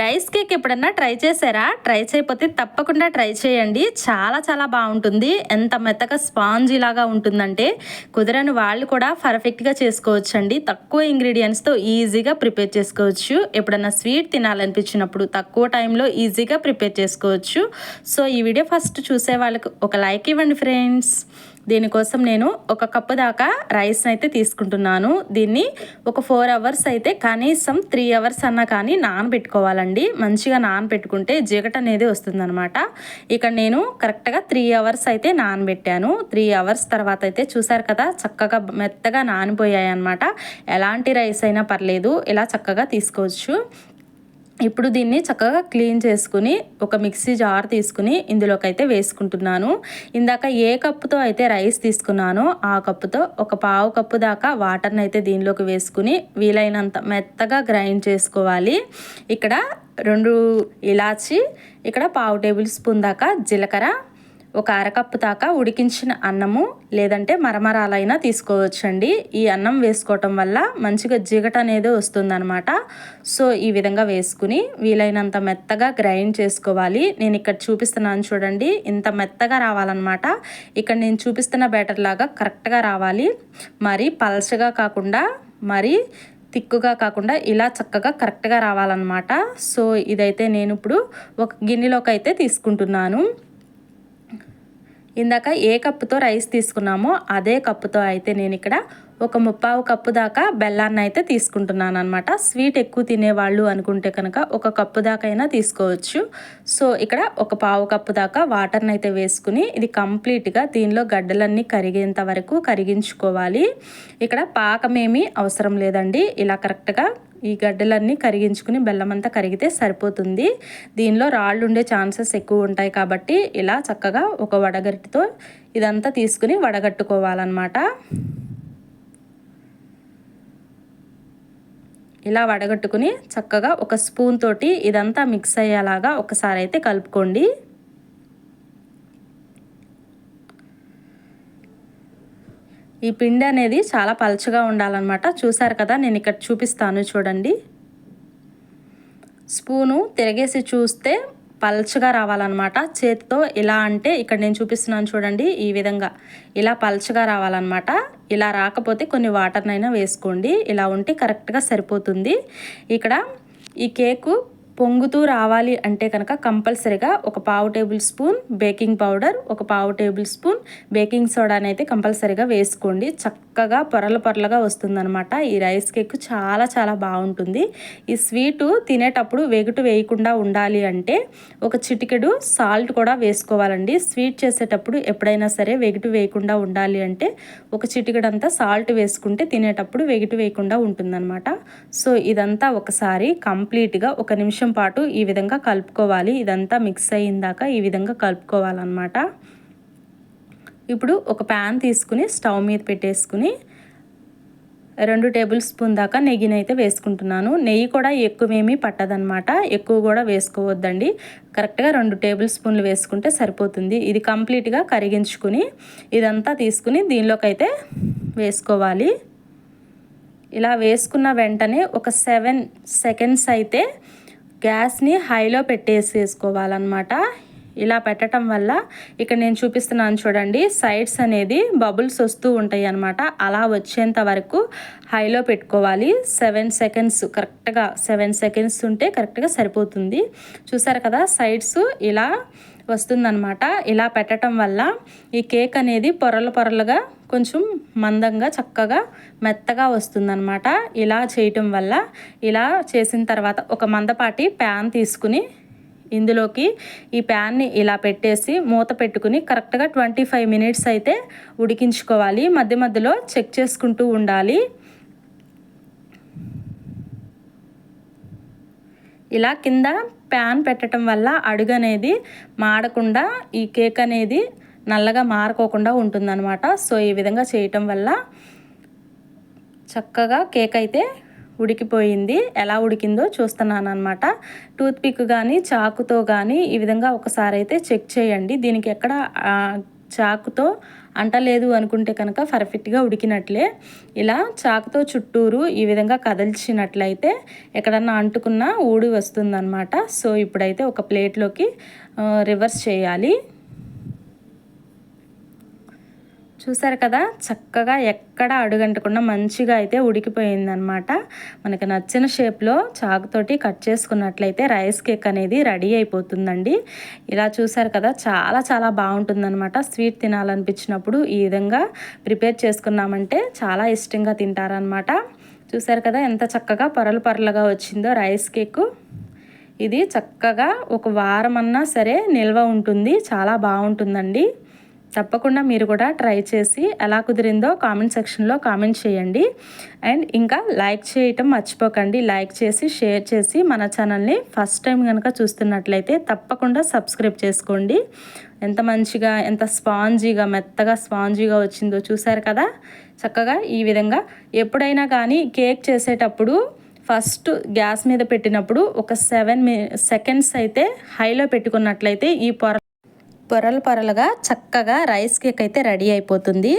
Rice cake ఎప్పుడన్నా try చేశారా? Try చేయకపోతే తప్పకుండా ట్రై చేయండి. చాలా చాలా బాగుంటుంది. ఎంత మెత్తగా స్పాంజీ లాగా ఉంటుందంటే కుదరని వాళ్ళు కూడా పర్ఫెక్ట్గా చేసుకోవచ్చు అండి తక్కువ ఇంగ్రీడియంట్స్తో ఈజీగా ప్రిపేర్ చేసుకోవచ్చు. ఎప్పుడన్నా స్వీట్ తినాలనిపించినప్పుడు తక్కువ టైంలో ఈజీగా ప్రిపేర్ చేసుకోవచ్చు. సో ఈ వీడియో ఫస్ట్ చూసే వాళ్ళకి ఒక లైక్ ఇవ్వండి ఫ్రెండ్స్. దీనికోసం నేను ఒక కప్పు దాకా రైస్ అయితే తీసుకుంటున్నాను. దీన్ని ఒక ఫోర్ అవర్స్ అయితే కనీసం త్రీ అవర్స్ అన్నా కానీ నానబెట్టుకోవాలండి. మంచిగా నానబెట్టుకుంటే జిగట అనేది వస్తుందనమాట ఇక్కడ నేను కరెక్ట్గా త్రీ అవర్స్ అయితే నానబెట్టాను. త్రీ అవర్స్ తర్వాత అయితే చూసారు కదా చక్కగా మెత్తగా నానిపోయాయి అనమాట ఎలాంటి రైస్ అయినా పర్లేదు ఇలా చక్కగా తీసుకోవచ్చు. ఇప్పుడు దీన్ని చక్కగా క్లీన్ చేసుకుని ఒక మిక్సీ జార్ తీసుకుని ఇందులోకి అయితే వేసుకుంటున్నాను. ఇందాక ఏ కప్పుతో అయితే రైస్ తీసుకున్నానో ఆ కప్పుతో ఒక పావు కప్పు దాకా వాటర్ని అయితే దీనిలోకి వేసుకుని వీలైనంత మెత్తగా గ్రైండ్ చేసుకోవాలి. ఇక్కడ రెండు ఇలాచి ఇక్కడ పావు టేబుల్ స్పూన్ దాకా జీలకర్ర ఒక అరకప్పు దాకా ఉడికించిన అన్నము లేదంటే మరమరాలైనా తీసుకోవచ్చండి. ఈ అన్నం వేసుకోవటం వల్ల మంచిగా జిగట అనేది వస్తుందనమాట సో ఈ విధంగా వేసుకుని వీలైనంత మెత్తగా గ్రైండ్ చేసుకోవాలి. నేను ఇక్కడ చూపిస్తున్నాను చూడండి. ఇంత మెత్తగా రావాలన్నమాట. ఇక్కడ నేను చూపిస్తున్న బ్యాటర్ లాగా కరెక్ట్గా రావాలి. మరి పల్చగా కాకుండా మరి తిక్కుగా కాకుండా ఇలా చక్కగా కరెక్ట్గా రావాలన్నమాట. సో ఇదైతే నేను ఇప్పుడు ఒక గిన్నెలోకి అయితే తీసుకుంటున్నాను. ఇందాక ఏ కప్పుతో రైస్ తీసుకున్నామో అదే కప్పుతో అయితే నేను ఇక్కడ ఒక ముప్పావు కప్పు దాకా బెల్లాన్ని అయితే తీసుకుంటున్నాను అనమాట స్వీట్ ఎక్కువ తినేవాళ్ళు అనుకుంటే కనుక ఒక కప్పు దాకా అయినా తీసుకోవచ్చు. సో ఇక్కడ ఒక పావు కప్పు దాకా వాటర్ని అయితే వేసుకుని ఇది కంప్లీట్గా దీనిలో గడ్డలన్నీ కరిగేంత వరకు కరిగించుకోవాలి. ఇక్కడ పాకమేమీ అవసరం లేదండి. ఇలా కరెక్ట్గా ఈ గడ్డలన్నీ కరిగించుకుని బెల్లం అంతా కరిగితే సరిపోతుంది. దీనిలో రాళ్ళు ఉండే ఛాన్సెస్ ఎక్కువ ఉంటాయి కాబట్టి ఇలా చక్కగా ఒక వడగట్టితో ఇదంతా తీసుకుని వడగట్టుకోవాలన్నమాట. ఇలా వడగట్టుకుని చక్కగా ఒక స్పూన్ తోటి ఇదంతా మిక్స్ అయ్యేలాగా ఒకసారి అయితే కలుపుకోండి. ఈ పిండి అనేది చాలా పలచగా ఉండాలన్నమాట. చూసారు కదా నేను ఇక్కడ చూపిస్తాను చూడండి. స్పూను తిరగేసి చూస్తే పల్చగా రావాలన్నమాట. చేతితో ఇలా అంటే ఇక్కడ నేను చూపిస్తున్నాను చూడండి ఈ విధంగా. ఇలా పల్చగా రావాలన్నమాట. ఇలా రాకపోతే కొన్ని వాటర్నైనా వేసుకోండి. ఇలా ఉంటే కరెక్ట్గా సరిపోతుంది. ఇక్కడ ఈ కేకు పొంగుతూ రావాలి అంటే కనుక కంపల్సరిగా ఒక పావు టేబుల్ స్పూన్ బేకింగ్ పౌడర్ ఒక పావు టేబుల్ స్పూన్ బేకింగ్ సోడాని అయితే కంపల్సరిగా వేసుకోండి. చక్కగా పొరల పొరలుగా వస్తుందనమాట ఈ రైస్ కేక్ చాలా చాలా బాగుంటుంది. ఈ స్వీటు తినేటప్పుడు వెగుటు వేయకుండా ఉండాలి అంటే ఒక చిటికెడు సాల్ట్ కూడా వేసుకోవాలండి. స్వీట్ చేసేటప్పుడు ఎప్పుడైనా సరే వెగుటు వేయకుండా ఉండాలి అంటే ఒక చిటికెడంతా సాల్ట్ వేసుకుంటే తినేటప్పుడు వెగుటు వేయకుండా ఉంటుందన్నమాట. సో ఇదంతా ఒకసారి కంప్లీట్గా ఒక నిమిషం నిమిషం పాటు ఈ విధంగా కలుపుకోవాలి. ఇదంతా మిక్స్ అయ్యిందాక ఈ విధంగా కలుపుకోవాలన్నమాట. ఇప్పుడు ఒక ప్యాన్ తీసుకుని స్టవ్ మీద పెట్టేసుకుని రెండు టేబుల్ స్పూన్ దాకా నెయ్యిని అయితే వేసుకుంటున్నాను. నెయ్యి కూడా ఎక్కువేమీ పట్టదనమాట ఎక్కువ కూడా వేసుకోవద్దండి. కరెక్ట్గా రెండు టేబుల్ స్పూన్లు వేసుకుంటే సరిపోతుంది. ఇది కంప్లీట్గా కరిగించుకుని ఇదంతా తీసుకుని దీనిలోకైతే వేసుకోవాలి. ఇలా వేసుకున్న వెంటనే ఒక సెవెన్ సెకండ్స్ అయితే గ్యాస్ని హైలో పెట్టేసేసుకోవాలన్నమాట. ఇలా పెట్టడం వల్ల ఇక్కడ నేను చూపిస్తున్నాను చూడండి సైడ్స్ అనేది బబుల్స్ వస్తూ ఉంటాయి అనమాట అలా వచ్చేంత వరకు హైలో పెట్టుకోవాలి. సెవెన్ సెకండ్స్ కరెక్ట్గా సెవెన్ సెకండ్స్ ఉంటే కరెక్ట్గా సరిపోతుంది. చూసారు కదా సైడ్స్ ఇలా వస్తుందన్నమాట. ఇలా పెట్టడం వల్ల ఈ కేక్ అనేది పొరలు పొరలుగా కొంచెం మందంగా చక్కగా మెత్తగా వస్తుందన్నమాట. ఇలా చేయటం వల్ల ఇలా చేసిన తర్వాత ఒక మందపాటి ప్యాన్ తీసుకుని ఇందులోకి ఈ ప్యాన్ని ఇలా పెట్టేసి మూత పెట్టుకుని కరెక్ట్గా ట్వంటీ ఫైవ్ మినిట్స్ అయితే ఉడికించుకోవాలి. మధ్య మధ్యలో చెక్ చేసుకుంటూ ఉండాలి. ఇలా కింద ప్యాన్ పెట్టడం వల్ల అడుగు అనేది మాడకుండా ఈ కేక్ అనేది నల్లగా మారుకోకుండా ఉంటుందన్నమాట. సో ఈ విధంగా చేయటం వల్ల చక్కగా కేక్ అయితే ఉడికిపోయింది. ఎలా ఉడికిందో చూస్తున్నాను అనమాట టూత్పిక్ కానీ చాకుతో కానీ ఈ విధంగా ఒకసారి అయితే చెక్ చేయండి. దీనికి ఎక్కడ చాకుతో అంటలేదు అనుకుంటే కనుక పర్ఫెక్ట్గా ఉడికినట్లే. ఇలా చాకుతో చుట్టూరు ఈ విధంగా కదిల్చినట్లయితే ఎక్కడన్నా అంటుకున్న ఊడి వస్తుందన్నమాట. సో ఇప్పుడైతే ఒక ప్లేట్లోకి రివర్స్ చేయాలి. చూసారు కదా? చక్కగా ఎక్కడ అడుగంటకుండా మంచిగా అయితే ఉడికిపోయిందనమాట మనకి నచ్చిన షేప్లో చాకుతోటి కట్ చేసుకున్నట్లయితే రైస్ కేక్ అనేది రెడీ అయిపోతుందండి. ఇలా చూసారు కదా? చాలా చాలా బాగుంటుందన్నమాట. స్వీట్ తినాలనిపించినప్పుడు ఈ విధంగా ప్రిపేర్ చేసుకున్నామంటే చాలా ఇష్టంగా తింటారనమాట చూసారు కదా? ఎంత చక్కగా పొరలు పొరలుగా వచ్చిందో రైస్ కేకు. ఇది చక్కగా ఒక వారం అన్నా సరే నిల్వ ఉంటుంది. చాలా బాగుంటుందండి. తప్పకుండా మీరు కూడా ట్రై చేసి ఎలా కుదిరిందో కామెంట్ సెక్షన్లో కామెంట్ చేయండి. అండ్ ఇంకా లైక్ చేయటం మర్చిపోకండి. లైక్ చేసి షేర్ చేసి మన ఛానల్ని ఫస్ట్ టైం కనుక చూస్తున్నట్లయితే తప్పకుండా సబ్స్క్రైబ్ చేసుకోండి. ఎంత మంచిగా ఎంత స్పాంజీగా మెత్తగా స్పాంజీగా వచ్చిందో చూసారు కదా? చక్కగా ఈ విధంగా ఎప్పుడైనా కానీ కేక్ చేసేటప్పుడు ఫస్ట్ గ్యాస్ మీద పెట్టినప్పుడు ఒక సెవెన్ సెకండ్స్ అయితే హైలో పెట్టుకున్నట్లయితే ఈ పొర పొరలు పొరలుగా చక్కగా రైస్ కేక్ అయితే రెడీ అయిపోతుంది.